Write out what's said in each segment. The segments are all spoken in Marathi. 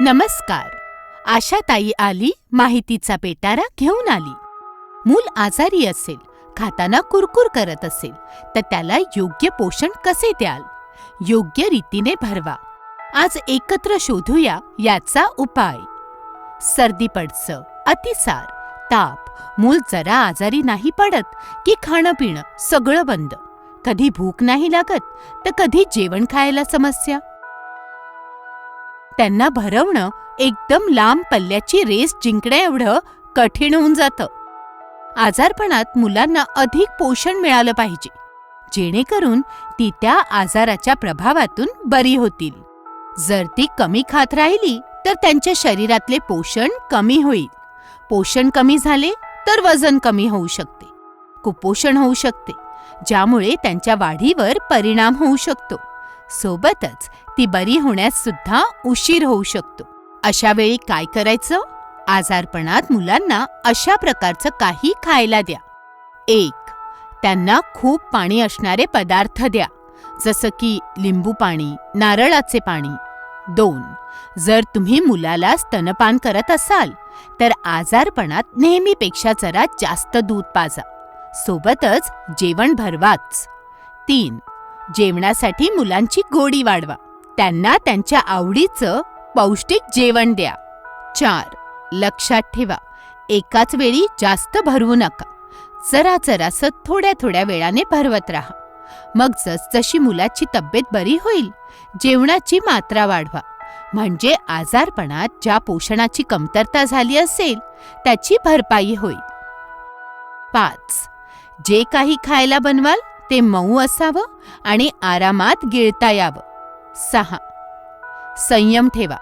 नमस्कार. आशाताई आली माहितीचा पेटारा घेऊन आली. मूल आजारी असेल खाताना कुरकुर करत असेल तर त्याला योग्य पोषण कसे द्याल? योग्य रीतीने भरवा. आज एकत्र शोधूया याचा उपाय. सर्दी पडसं अतिसार ताप मूल जरा आजारी नाही पडत की खाणं पिणं सगळं बंद. कधी भूक नाही लागत तर कधी जेवण खायला समस्या? त्यांना भरवणं एकदम लांब पल्ल्याची रेस जिंकण्याएवढं कठीण होऊन जातं. आजारपणात मुलांना अधिक पोषण मिळालं पाहिजे जेणेकरून ती त्या आजाराच्या प्रभावातून बरी होतील. जर ती कमी खात राहिली तर त्यांच्या शरीरातले पोषण कमी होईल. पोषण कमी झाले तर वजन कमी होऊ शकते. कुपोषण होऊ शकते ज्यामुळे त्यांच्या वाढीवर परिणाम होऊ शकतो. सोबतच ती बरी होण्यास सुद्धा उशीर होऊ शकतो. अशा वेळी काय करायचं? आजारपणात मुलांना अशा प्रकारचं काही खायला द्या. एक त्यांना खूप पाणी असणारे पदार्थ द्या जसं की लिंबू पाणी नारळाचे पाणी. दोन जर तुम्ही मुलाला स्तनपान करत असाल तर आजारपणात नेहमीपेक्षा जरा जास्त दूध पाजा. सोबतच जेवण भरवाच. तीन जेवणासाठी मुलांची गोडी वाढवा. त्यांना त्यांच्या आवडीचं पौष्टिक जेवण द्या. चार लक्षात ठेवा. एकाच वेळी जास्त भरवू नका. जरा जरासं थोड्या थोड्या वेळाने भरवत राहा. मग जसजशी मुलाची तब्येत बरी होईल जेवणाची मात्रा वाढवा. म्हणजे आजारपणात ज्या पोषणाची कमतरता झाली असेल त्याची भरपाई होईल. पाच जे काही खायला बनवाल ते मऊ असावं आणि आरामात गिळता यावं. सहा. संयम ठेवा.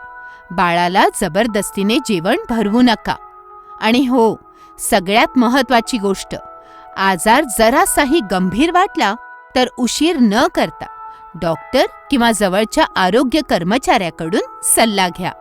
बाळाला जबरदस्तीने जेवण भरवू नका. आणि हो सगळ्यात महत्वाची गोष्ट आजार जरासाही गंभीर वाटला तर उशीर न करता डॉक्टर किंवा जवळच्या आरोग्य कर्मचाऱ्याकडून सल्ला घ्या.